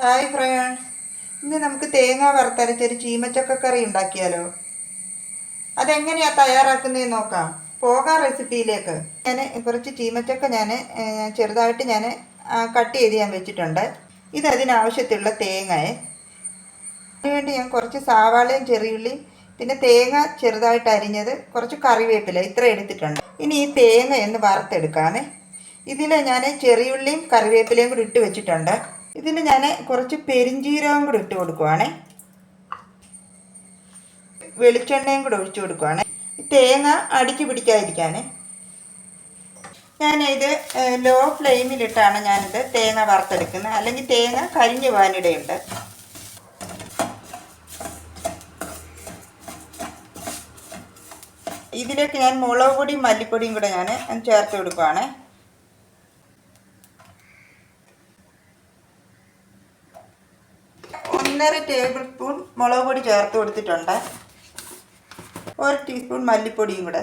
Hi front ഇന്ന് നമുക്ക് തേങ്ങ വറുത്തരച്ചൊരു ചീമച്ചക്കക്കറി ഉണ്ടാക്കിയാലോ? അതെങ്ങനെയാ തയ്യാറാക്കുന്നതെന്ന് നോക്കാം. പോകാം റെസിപ്പിയിലേക്ക്. ഞാൻ കുറച്ച് ചീമച്ചക്ക ഞാൻ ചെറുതായിട്ട് ഞാൻ കട്ട് ചെയ്ത് ഞാൻ വെച്ചിട്ടുണ്ട്. ഇത് തേങ്ങയെ അതിനുവേണ്ടി ഞാൻ കുറച്ച് സാവാളയും ചെറിയുള്ളിയും പിന്നെ തേങ്ങ ചെറുതായിട്ട് അരിഞ്ഞത് കുറച്ച് കറിവേപ്പില ഇത്ര എടുത്തിട്ടുണ്ട്. ഇനി ഈ തേങ്ങ എന്ന് വറുത്തെടുക്കാമേ. ഇതിൽ ഞാൻ ചെറിയുള്ളിയും കറിവേപ്പിലയും കൂടി ഇട്ട് വെച്ചിട്ടുണ്ട്. ഇതിൽ ഞാൻ കുറച്ച് പെരിഞ്ചീരകം കൂടി ഇട്ട് കൊടുക്കുവാണേ. വെളിച്ചെണ്ണയും കൂടെ ഒഴിച്ചു കൊടുക്കുവാണ്. തേങ്ങ അടിക്ക് പിടിക്കാതിരിക്കാനേ. ഞാനിത് ലോ ഫ്ലെയിമിലിട്ടാണ് ഞാനിത് തേങ്ങ വറുത്തെടുക്കുന്നത്. അല്ലെങ്കിൽ തേങ്ങ കരിഞ്ഞു പോകാനിടയുണ്ട് ഇതിലേക്ക് ഞാൻ മുളക് പൊടിയും മല്ലിപ്പൊടിയും കൂടെ ഞാൻ ചേർത്ത് കൊടുക്കുവാണ്. ഒന്നര ടേബിൾ സ്പൂൺ മുളക് പൊടി ചേർത്ത് കൊടുത്തിട്ടുണ്ട്. ഒരു ടീസ്പൂൺ മല്ലിപ്പൊടിയും കൂടെ.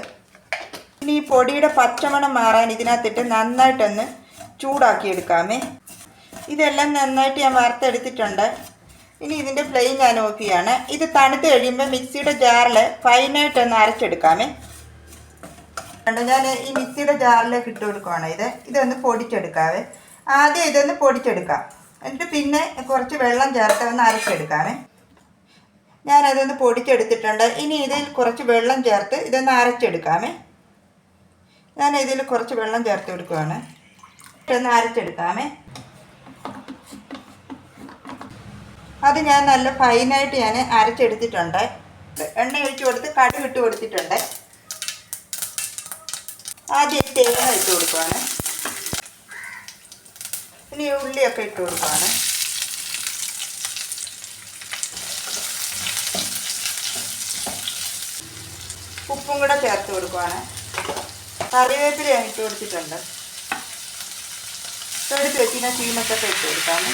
ഇനി ഈ പൊടിയുടെ പച്ചമണം മാറാൻ ഇതിനകത്തിട്ട് നന്നായിട്ടൊന്ന് ചൂടാക്കി എടുക്കാമേ ഇതെല്ലാം നന്നായിട്ട് ഞാൻ വറുത്തെടുത്തിട്ടുണ്ട്. ഇനി ഇതിന്റെ ഫ്ലെയിം ഞാൻ ഓഫ് ചെയ്യാണ്. ഇത് തണുത്ത് കഴിയുമ്പോൾ മിക്സിയുടെ ജാറിൽ ഫൈനായിട്ടൊന്ന് അരച്ചെടുക്കാമേ. കണ്ടോ ഞാൻ ഈ മിക്സിയുടെ ജാറിലേക്ക് ഇട്ട് കൊടുക്കുവാണ് ഇത്. ഇതൊന്ന് പൊടിച്ചെടുക്കാവേ. ആദ്യം ഇതൊന്ന് പൊടിച്ചെടുക്കാം. എന്നിട്ട് പിന്നെ കുറച്ച് വെള്ളം ചേർത്ത് ഒന്ന് അരച്ചെടുക്കാമേ. ഞാനതൊന്ന് പൊടിച്ചെടുത്തിട്ടുണ്ട്. ഇനി ഇതിൽ കുറച്ച് വെള്ളം ചേർത്ത് ഇതൊന്ന് അരച്ചെടുക്കാമേ. ഞാൻ ഇതിൽ കുറച്ച് വെള്ളം ചേർത്ത് കൊടുക്കുവാണ്. ഇട്ടൊന്ന് അരച്ചെടുക്കാമേ. അത് ഞാൻ നല്ല ഫൈനായിട്ട് ഞാൻ അരച്ചെടുത്തിട്ടുണ്ട്. എണ്ണ ഒഴിച്ച് കൊടുത്ത് കടുക് ഇട്ട് കൊടുത്തിട്ടുണ്ട്. ആദ്യം തേങ്ങ ഇട്ട് കൊടുക്കുവാണ്. ഇനി ഉള്ളിയൊക്കെ ഇട്ട് കൊടുക്കുകയാണ് ഉപ്പും കൂടെ ചേർത്ത് കൊടുക്കുവാണ്. കറിവേപ്പില ഞാൻ ഇട്ട് കൊടുത്തിട്ടുണ്ട്. എടുത്ത് വെച്ചിട്ട് ചീമക്കൊക്കെ ഇട്ട് കൊടുക്കാണ്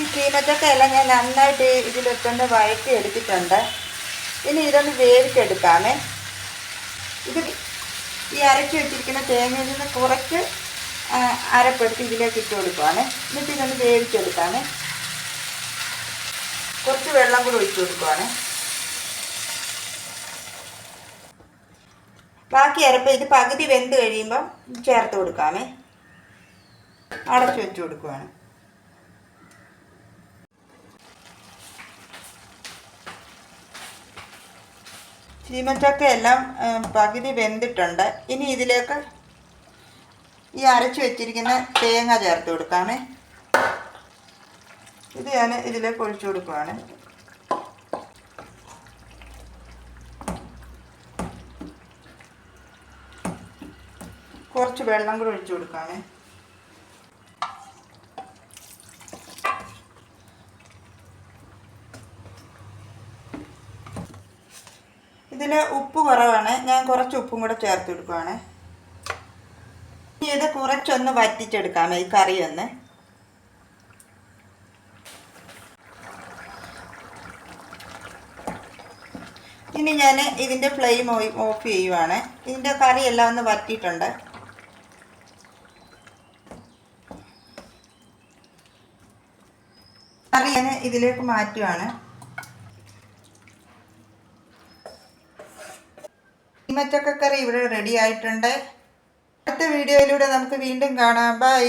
ഈ ചീമച്ചക്ക എല്ലാം ഞാൻ നന്നായിട്ട് ഇതിലൊക്കെ വഴറ്റി എടുത്തിട്ടുണ്ട്. ഇനി ഇതൊന്ന് വേവിച്ചെടുക്കാമേ. ഇത് ഈ അരക്കി വെച്ചിരിക്കുന്ന തേങ്ങയിൽ നിന്ന് കുറച്ച് അരപ്പെടുത്ത് ഇതിലേക്ക് ഇട്ട് കൊടുക്കുവാണ്. എന്നിട്ട് ഇതൊന്ന് വേവിച്ചെടുക്കാമേ. കുറച്ച് വെള്ളം കൂടി ഒഴിച്ചു കൊടുക്കുവാണ്. ബാക്കി അരപ്പ് ഇത് പകുതി വെന്ത് കഴിയുമ്പം ചേർത്ത് കൊടുക്കാമേ. അടച്ചു വെച്ച് കൊടുക്കുവാണ്. ചീമച്ചക്ക എല്ലാം പകുതി വെന്തിട്ടുണ്ട്. ഇനി ഇതിലേക്ക് ഈ അരച്ച് വെച്ചിരിക്കുന്ന തേങ്ങ ചേർത്ത് കൊടുക്കാമേ. ഇത് ഞാൻ ഇതിലേക്ക് ഒഴിച്ചു കൊടുക്കുവാണ്. കുറച്ച് വെള്ളം കൂടെ ഒഴിച്ചു കൊടുക്കാമേ. ഇതിൽ ഉപ്പ് കുറവാണ്. ഞാൻ കുറച്ച് ഉപ്പും കൂടെ ചേർത്ത് കൊടുക്കുവാണ്. ഇനി ഇത് കുറച്ചൊന്ന് വറ്റിച്ചെടുക്കാമേ ഈ കറി ഒന്ന് ഇനി ഞാൻ ഇതിന്റെ ഫ്ലെയിം ഓഫ് ചെയ്യുവാണ്. ഇതിന്റെ കറി എല്ലാം ഒന്ന് വറ്റിയിട്ടുണ്ട്. കറി ഞാൻ ഇതിലേക്ക് മാറ്റുവാണ്. ചീമച്ചക്കക്കറി ഇവിടെ റെഡി ആയിട്ടുണ്ട്. അടുത്ത വീഡിയോയിലൂടെ നമുക്ക് വീണ്ടും കാണാം. ബൈ